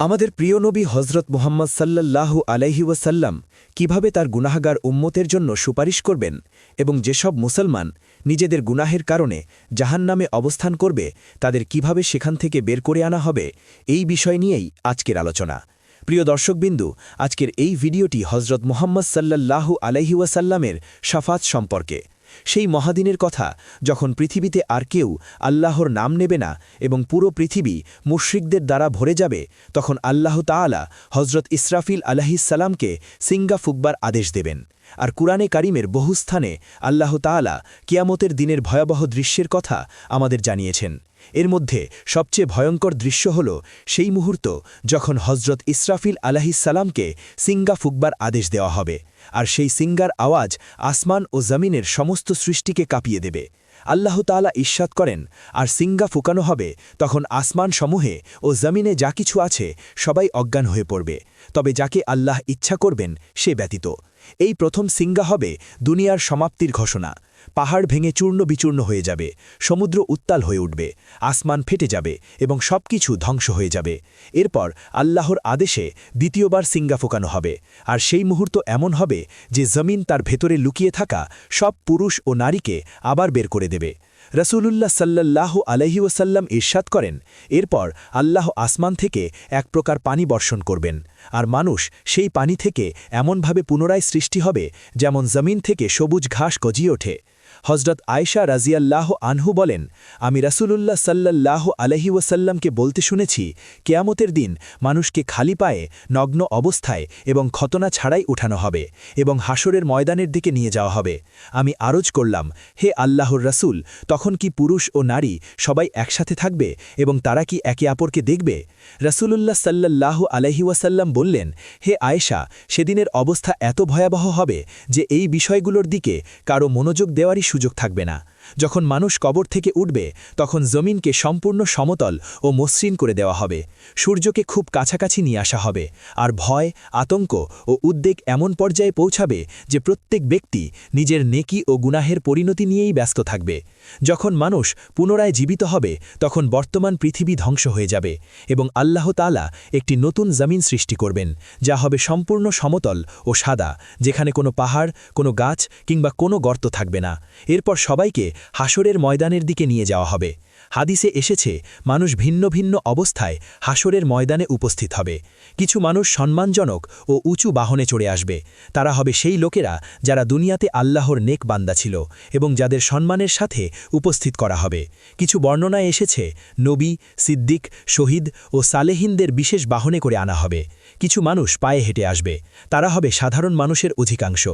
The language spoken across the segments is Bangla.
আমাদের প্রিয় নবী হজরত মোহাম্মদ সাল্লাল্লাহু আলাইহি ওয়াসাল্লাম কীভাবে তার গুনাহগার উম্মতের জন্য সুপারিশ করবেন এবং যেসব মুসলমান নিজেদের গুনাহের কারণে জাহান্নামে অবস্থান করবে, তাদের কীভাবে সেখান থেকে বের করে আনা হবে, এই বিষয় নিয়েই আজকের আলোচনা। প্রিয় দর্শকবিন্দু, আজকের এই ভিডিওটি হজরত মোহাম্মদ সাল্লাল্লাহু আলাইহি ওয়াসাল্লামের সাফাত সম্পর্কে। সেই মহাদিনের কথা যখন পৃথিবীতে আর কেউ আল্লাহর নাম নেবে না এবং পুরো পৃথিবী মুশ্রিকদের দ্বারা ভরে যাবে, তখন আল্লাহ তাআলা হজরত ইসরাফিল আলাহিসাল্লামকে সিঙ্গা ফুকবার আদেশ দেবেন। আর কুরআনে কারিমের বহু স্থানে আল্লাহ তাআলা কিয়ামতের দিনের ভয়াবহ দৃশ্যের কথা আমাদের জানিয়েছেন। এর মধ্যে সবচেয়ে ভয়ঙ্কর দৃশ্য হল সেই মুহূর্ত যখন হজরত ইসরাফিল আলাহিসাল্লামকে সিঙ্গা ফুকবার আদেশ দেওয়া হবে আর সেই সিঙ্গার আওয়াজ আসমান ও জমিনের সমস্ত সৃষ্টিকে কাঁপিয়ে দেবে। আল্লাহ তালা করেন, আর সিঙ্গা ফুকানো হবে তখন আসমান সমূহে ও জমিনে যা কিছু আছে সবাই অজ্ঞান হয়ে পড়বে, তবে যাকে আল্লাহ ইচ্ছা করবেন সে ব্যতীত। এই প্রথম সিঙ্গা হবে দুনিয়ার সমাপ্তির ঘোষণা। পাহাড় ভেঙে চূর্ণ বিচূর্ণ হয়ে যাবে, সমুদ্র উত্তাল হয়ে উঠবে, আসমান ফেটে যাবে এবং সব কিছু ধ্বংস হয়ে যাবে। এরপর আল্লাহর আদেশে দ্বিতীয়বার সিঙ্গা ফোকানো হবে। আর সেই মুহূর্ত এমন হবে যে জমিন তার ভেতরে লুকিয়ে থাকা সব পুরুষ ও নারীকে আবার বের করে দেবে। রসুলুল্লাহ সাল্লাহ আলহি ওসাল্লাম ঈর্ষাদ করেন, এরপর আল্লাহ আসমান থেকে এক প্রকার পানি বর্ষণ করবেন, আর মানুষ সেই পানি থেকে এমনভাবে পুনরায় সৃষ্টি হবে যেমন জমিন থেকে সবুজ ঘাস গজিয়ে ওঠে। হজরত আয়শা রাজিয়াল্লাহ আনহু বলেন, আমি রাসুলুল্লাহ সাল্লাল্লাহ আলহি ওয়াসাল্লামকে বলতে শুনেছি, কেয়ামতের দিন মানুষকে খালি পায়ে নগ্ন অবস্থায় এবং খতনা ছাড়াই উঠানো হবে এবং হাসরের ময়দানের দিকে নিয়ে যাওয়া হবে। আমি আরজ করলাম, হে আল্লাহর রাসুল, তখন কি পুরুষ ও নারী সবাই একসাথে থাকবে এবং তারা কি একে অপরকে দেখবে? রাসুলুল্লাহ সাল্লাল্লাহ আলহি ওয়াসাল্লাম বললেন, হে আয়েশা, সেদিনের অবস্থা এত ভয়াবহ হবে যে এই বিষয়গুলোর দিকে কারও মনোযোগ দেওয়ারই সুযোগ থাকবে না। যখন মানুষ কবর থেকে উঠবে, তখন জমিনকে সম্পূর্ণ সমতল ও মসৃণ করে দেওয়া হবে। সূর্যকে খুব কাছাকাছি নিয়ে আসা হবে, আর ভয়, আতঙ্ক ও উদ্বেগ এমন পর্যায়ে পৌঁছাবে যে প্রত্যেক ব্যক্তি নিজের নেকি ও গুনাহের পরিণতি নিয়েই ব্যস্ত থাকবে। যখন মানুষ পুনরায় জীবিত হবে, তখন বর্তমান পৃথিবী ধ্বংস হয়ে যাবে এবং আল্লাহ তালা একটি নতুন জমিন সৃষ্টি করবেন, যা হবে সম্পূর্ণ সমতল ও সাদা, যেখানে কোনো পাহাড়, কোনো গাছ কিংবা কোনো গর্ত থাকবে না। এরপর সবাইকে হাসরের ময়দানের দিকে নিয়ে যাওয়া হবে। হাদিসে এসেছে, মানুষ ভিন্ন ভিন্ন অবস্থায় হাসরের ময়দানে উপস্থিত হবে। কিছু মানুষ সম্মানজনক ও উঁচু বাহনে চড়ে আসবে। তারা হবে সেই লোকেরা যারা দুনিয়াতে আল্লাহর নেক বান্দা ছিল এবং যাদের সম্মানের সাথে উপস্থিত করা হবে। কিছু বর্ণনায় এসেছে, নবী, সিদ্দিক, শহীদ ও সালেহিনদের বিশেষ বাহনে করে আনা হবে। কিছু মানুষ পায়ে হেঁটে আসবে। তারা হবে সাধারণ মানুষের অধিকাংশ।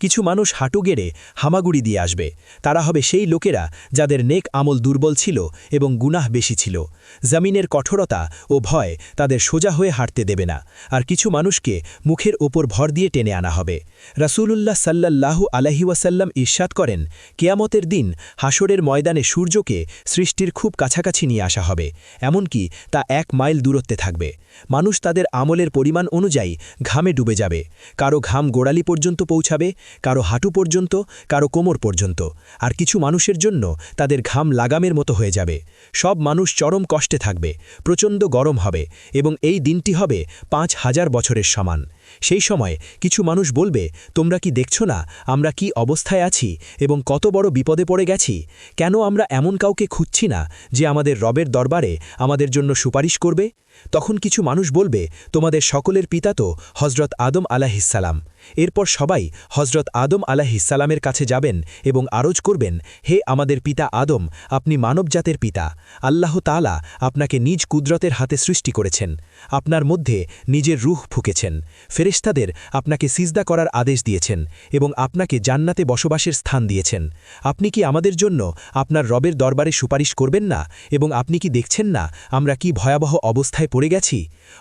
কিছু মানুষ হাঁটু গেড়ে হামাগুড়ি দিয়ে আসবে। তারা হবে সেই লোকেরা যাদের নেক আমল দুর্বল ছিল এবং গুনাহ বেশি ছিল। জমিনের কঠোরতা ও ভয় তাদের সোজা হয়ে হাঁটতে দেবে না। আর কিছু মানুষকে মুখের ওপর ভর দিয়ে টেনে আনা হবে। রাসূলুল্লাহ সাল্লাল্লাহু আলহি ওয়াসাল্লাম ঈর্ষাদ করেন, কেয়ামতের দিন হাসরের ময়দানে সূর্যকে সৃষ্টির খুব কাছাকাছি নিয়ে আসা হবে, এমনকি তা এক মাইল দূরত্বে থাকবে। মানুষ তাদের আমলের পরিমাণ অনুযায়ী ঘামে ডুবে যাবে। কারও ঘাম গোড়ালি পর্যন্ত পৌঁছাবে, কারও হাঁটু পর্যন্ত, কারও কোমর পর্যন্ত। আর কিছু মানুষের জন্য তাদের ঘাম লাগামের মতো হয়ে যাবে। সব মানুষ চরম কষ্টে থাকবে, প্রচণ্ড গরম হবে এবং এই দিনটি হবে পাঁচ হাজার বছরের সমান। সেই সময় কিছু মানুষ বলবে, তোমরা কি দেখছ না? আমরা কি অবস্থায় আছি? এবং কত বড় বিপদে পড়ে গেছি? কেন আমরা এমন কাউকে খুঁজছি না যে আমাদের রবের দরবারে আমাদের জন্য সুপারিশ করবে? তখন কিছু মানুষ বলবে, তোমাদের সকলের পিতা তো হজরত আদম আলাহিসাল্লাম এরপর সবাই হজরত আদম আলাহিসাল্লামের কাছে যাবেন এবং আরজ করবেন, হে আমাদের পিতা আদম, আপনি মানবজাতের পিতা। আল্লাহ তালা আপনাকে নিজ কুদরতের হাতে সৃষ্টি করেছেন। আপনার মধ্যে নিজের রুহ ফুকেছেন। ফেরেস্তাদের আপনাকে সিজদা করার আদেশ দিয়েছেন এবং আপনাকে জান্নাতে বসবাসের স্থান দিয়েছেন। আপনি কি আমাদের জন্য আপনার রবের দরবারে সুপারিশ করবেন না এবং আপনি কি দেখছেন না আমরা কি ভয়াবহ অবস্থায় পড়ে গেছি?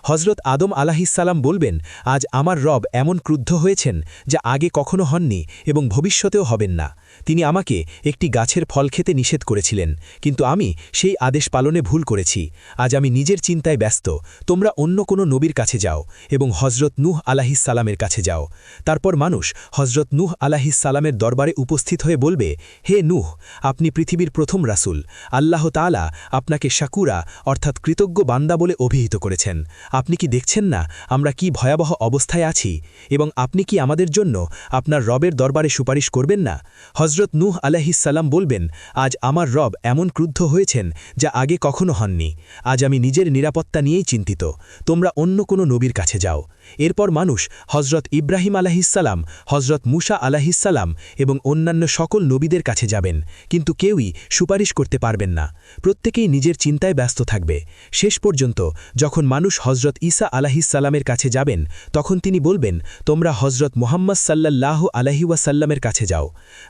হজরত আদম আলাহিসাল্লাম বলবেন, আজ আমার রব এমন ক্রুদ্ধ হয়েছেন যা আগে কখনো হননি এবং ভবিষ্যতেও হবেন না। তিনি আমাকে একটি গাছের ফল খেতে নিষেধ করেছিলেন, কিন্তু আমি সেই আদেশ পালনে ভুল করেছি। আজ আমি নিজের চিন্তায় ব্যস্ত। তোমরা অন্য কোনো নবীর কাছে যাও এবং হজরত নুহ আলাহিসাল্লামের কাছে যাও। তারপর মানুষ হজরত নূহ আলাহিসাল্লামের দরবারে উপস্থিত হয়ে বলবে, হে নূহ, আপনি পৃথিবীর প্রথম রাসুল। আল্লাহ তালা আপনাকে শাকুরা, অর্থাৎ কৃতজ্ঞ বান্দা বলে অভিহিত করেছেন। আপনি কি দেখছেন না আমরা কি ভয়াবহ অবস্থায় আছি? এবং আপনি কি আমাদের জন্য আপনার রবের দরবারে সুপারিশ করবেন না? হজরত নূহ আলাহিসাল্লাম বলবেন, আজ আমার রব এমন ক্রুদ্ধ হয়েছেন যা আগে কখনো হননি। আজ আমি নিজের নিরাপত্তা নিয়েই চিন্তিত। তোমরা অন্য কোনো নবীর কাছে যাও। এরপর মানুষ হজরত ইব্রাহিম আলাহিসাল্লাম হজরত মুসা আলাহিসাল্লাম এবং অন্যান্য সকল নবীদের কাছে যাবেন, কিন্তু কেউই সুপারিশ করতে পারবেন না। প্রত্যেকেই নিজের চিন্তায় ব্যস্ত থাকবে। শেষ পর্যন্ত যখন মানুষ হজরত ঈসা আলাহিসাল্লামের কাছে যাবেন, তখন তিনি বলবেন, তোমরা হজরত মোহাম্মদ সাল্লাল্লাহু আলহিউসাল্লামের কাছে যাও।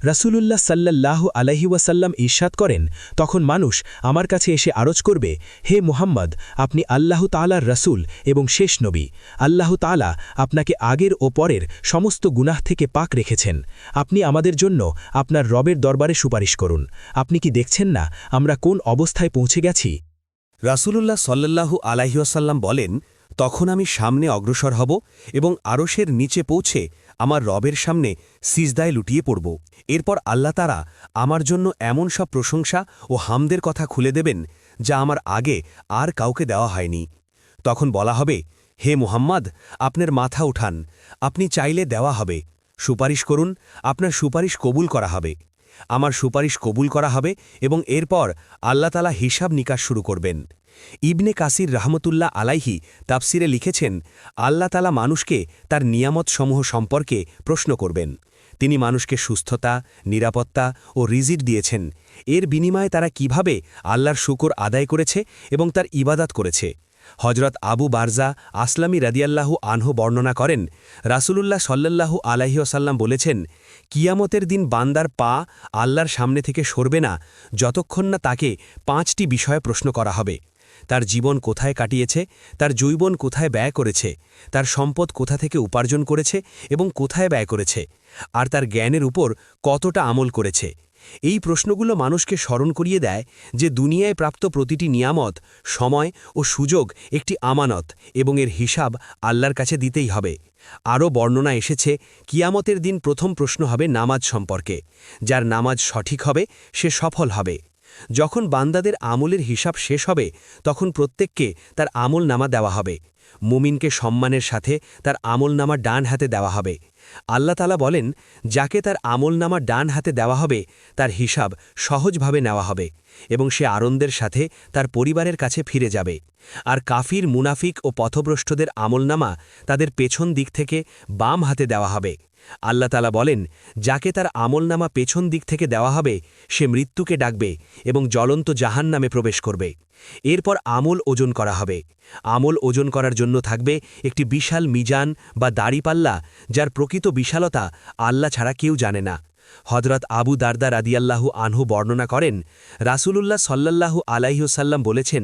রাসূলুল্লাহ সাল্লাল্লাহু আলহিউসাল্লাম ঈর্ষাদ করেন, তখন মানুষ আমার কাছে এসে আরজ করবে, হে মুহাম্মদ, আপনি আল্লাহ তালার রসুল এবং শেষ নবী। আল্লাহ তালা আপনাকে আগের ও পরের সমস্ত গুনাহ থেকে পাক রেখেছেন। আপনি আমাদের জন্য আপনার রবের দরবারে সুপারিশ করুন। আপনি কি দেখছেন না আমরা কোন অবস্থায় পৌঁছে গেছি? রাসূলুল্লাহ সল্লাল্লাহু আলাইসাল্লাম বলেন, তখন আমি সামনে অগ্রসর হব এবং আরশের নিচে পৌঁছে আমার রবের সামনে সিজদায় লুটিয়ে পড়ব। এরপর আল্লাহ তারা আমার জন্য এমন সব প্রশংসা ও হামদের কথা খুলে দেবেন যা আমার আগে আর কাউকে দেওয়া হয়নি। তখন বলা হবে হে মুহাম্মদ, আপনার মাথা উঠান। আপনি চাইলে দেওয়া হবে। সুপারিশ করুন, আপনার সুপারিশ কবুল করা হবে। আমার সুপারিশ কবুল করা হবে এবং এরপর আল্লাতালা হিসাব নিকাশ শুরু করবেন। ইবনে কাসির রহমতুল্লাহ আলাইহি তাফসিরে লিখেছেন, আল্লাহ তালা মানুষকে তার নিয়ামতসমূহ সম্পর্কে প্রশ্ন করবেন। তিনি মানুষকে সুস্থতা, নিরাপত্তা ও রিজিট দিয়েছেন। এর বিনিময়ে তারা কীভাবে আল্লাহর শুকর আদায় করেছে এবং তার ইবাদাত করেছে? হজরত আবু বারজা আসলামী রাদিয়াল্লাহু আনহু বর্ণনা করেন, রাসূলুল্লাহ সল্লাল্লাহু আলাইসাল্লাম বলেছেন, কিয়ামতের দিন বান্দার পা আল্লাহর সামনে থেকে সরবে না, যতক্ষণ না তাকে পাঁচটি বিষয়ে প্রশ্ন করা হবে। তার জীবন কোথায় কাটিয়েছে, তার জৈবন কোথায় ব্যয় করেছে, তার সম্পদ কোথা থেকে উপার্জন করেছে এবং কোথায় ব্যয় করেছে, আর তার জ্ঞানের উপর কতটা আমল করেছে। এই প্রশ্নগুলো মানুষকে স্মরণ করিয়ে দেয় যে দুনিয়ায় প্রাপ্ত প্রতিটি নিয়ামত, সময় ও সুযোগ একটি আমানত এবং এর হিসাব আল্লাহর কাছে দিতেই হবে। আরও বর্ণনা এসেছে, কিয়ামতের দিন প্রথম প্রশ্ন হবে নামাজ সম্পর্কে। যার নামাজ সঠিক হবে, সে সফল হবে। যখন বান্দাদের আমলের হিসাব শেষ হবে, তখন প্রত্যেককে তার আমল নামা দেওয়া হবে। মুমিনকে সম্মানের সাথে তার আমল নামা ডান হাতে দেওয়া হবে। আল্লাহ তালা বলেন, যাকে তার আমল নামা ডান হাতে দেওয়া হবে, তার হিসাব সহজভাবে নেওয়া হবে এবং সে আনন্দের সাথে তার পরিবারের কাছে ফিরে যাবে। আর কাফির, মুনাফিক ও পথভ্রষ্টদের আমলনামা তাদের পেছন দিক থেকে বাম হাতে দেওয়া হবে। আল্লাহ তালা বলেন, যাকে তার আমলনামা পেছন দিক থেকে দেওয়া হবে, সে মৃত্যুকে ডাকবে এবং জ্বলন্ত জাহান নামে প্রবেশ করবে। এরপর আমল ওজন করা হবে। আমল ওজন করার জন্য থাকবে একটি বিশাল মিজান বা দাড়িপাল্লা, যার প্রকৃত বিশালতা আল্লাহ ছাড়া কেউ জানে না। হজরত আবু দারদা রাদিয়াল্লাহু আনহু বর্ণনা করেন, রাসূলুল্লাহ সাল্লাল্লাহু আলাইহসাল্লাম বলেছেন,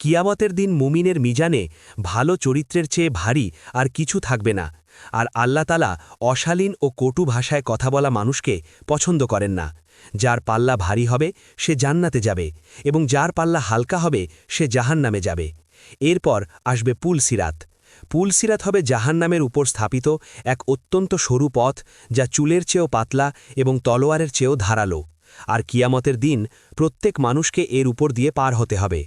কিয়ামতের দিন মুমিনের মিজানে ভালো চরিত্রের চেয়ে ভারী আর কিছু থাকবে না। আর আল্লাতালা অশালীন ও কটু ভাষায় কথা বলা মানুষকে পছন্দ করেন না। যার পাল্লা ভারী হবে, সে জান্নাতে যাবে এবং যার পাল্লা হালকা হবে, সে জাহান নামে যাবে। এরপর আসবে পুল সিরাত। পুল সিরাত হবে জাহান নামের উপর স্থাপিত এক অত্যন্ত সরু পথ যা চুলের চেয়েও পাতলা এবং তলোয়ারের চেয়েও ধারালো। আর কিয়ামতের দিন প্রত্যেক মানুষকে এর উপর দিয়ে পার হতে হবে।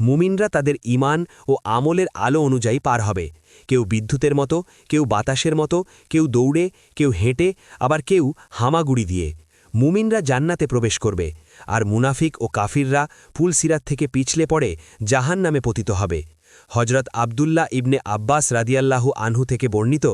মুমিনরা তাদের ইমান ও আমলের আলো অনুযায়ী পার হবে। কেউ বিদ্যুতের মতো, কেউ বাতাসের মতো, কেউ দৌড়ে, কেউ হেঁটে, আবার কেউ হামাগুড়ি দিয়ে। মুমিনরা জান্নাতে প্রবেশ করবে, আর মুনাফিক ও কাফিররা পুলসিরাত থেকে পিছলে পড়ে জাহান নামে পতিত হবে। হজরত আবদুল্লাহ ইবনে আব্বাস রাদিয়াল্লাহু আনহু থেকে বর্ণিত,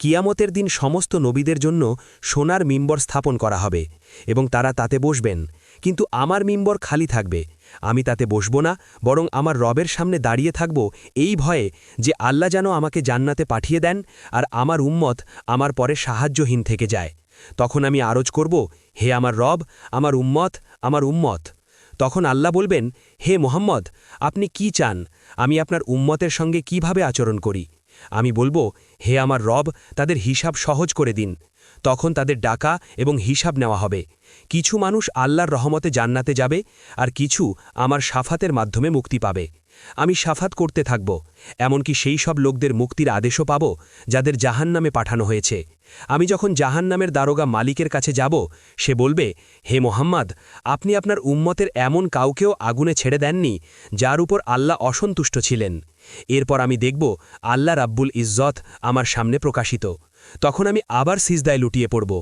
কিয়ামতের দিন সমস্ত নবীদের জন্য সোনার মিম্বর স্থাপন করা হবে এবং তারা তাতে বসবেন। কিন্তু আমার মিম্বর খালি থাকবে, আমি তাতে বসব না, বরং আমার রবের সামনে দাঁড়িয়ে থাকব এই ভয়ে যে আল্লাহ যেন আমাকে জান্নাতে পাঠিয়ে দেন আর আমার উম্মত আমার পরে সাহায্যহীন থেকে যায়। তখন আমি আরজ করব, হে আমার রব, আমার উম্মত আমার উম্মত। তখন আল্লাহ বলবেন, হে মোহাম্মদ, আপনি কি চান? আমি আপনার উম্মতের সঙ্গে কীভাবে আচরণ করি? আমি বলব, হে আমার রব, তাদের হিসাব সহজ করে দিন। তখন তাদের ডাকা এবং হিসাব নেওয়া হবে। কিছু মানুষ আল্লাহর রহমতে জান্নাতে যাবে আর কিছু আমার সাফাতের মাধ্যমে মুক্তি পাবে। আমি সাফাত করতে থাকব, এমনকি সেই সব লোকদের মুক্তির আদেশও পাব যাদের জাহান নামে পাঠানো হয়েছে। আমি যখন জাহান নামের দারোগা মালিকের কাছে যাব, সে বলবে, হে মোহাম্মদ, আপনি আপনার উম্মতের এমন কাউকেও আগুনে ছেড়ে দেননি যার উপর আল্লাহ অসন্তুষ্ট ছিলেন। এরপর আমি দেখব, আল্লাহ রাব্বুল ইজ্জত আমার সামনে প্রকাশিত। তখন আমি আবার সিজদায় লুটিয়ে পড়ব।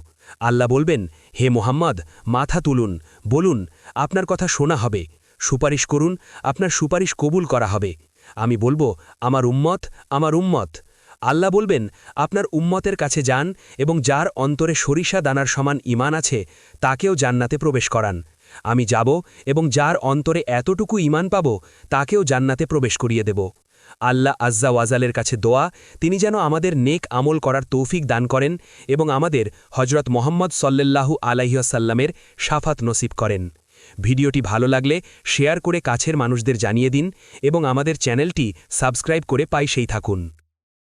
আল্লাহ বলবেন, হে মোহাম্মদ, মাথা তুলুন, বলুন, আপনার কথা শোনা হবে। সুপারিশ করুন, আপনার সুপারিশ কবুল করা হবে। আমি বলব, আমার উম্মত আমার উম্মত। আল্লাহ বলবেন, আপনার উম্মতের কাছে যান এবং যার অন্তরে সরিষা দানার সমান ইমান আছে, তাকেও জান্নাতে প্রবেশ করান। আমি যাব এবং যার অন্তরে এতটুকু ইমান পাব, তাকেও জান্নাতে প্রবেশ করিয়ে দেব। আল্লাহ আজ্জা ওয়াজালের কাছে দোয়া, তিনি যেন আমাদের নেক আমল করার তৌফিক দান করেন এবং আমাদের হজরত মোহাম্মদ সল্লাল্লাহু আলাইসাল্লামের সাফাত নসিব করেন। ভিডিওটি ভালো লাগলে শেয়ার করে কাছের মানুষদের জানিয়ে দিন এবং আমাদের চ্যানেলটি সাবস্ক্রাইব করে পাই সেই থাকুন।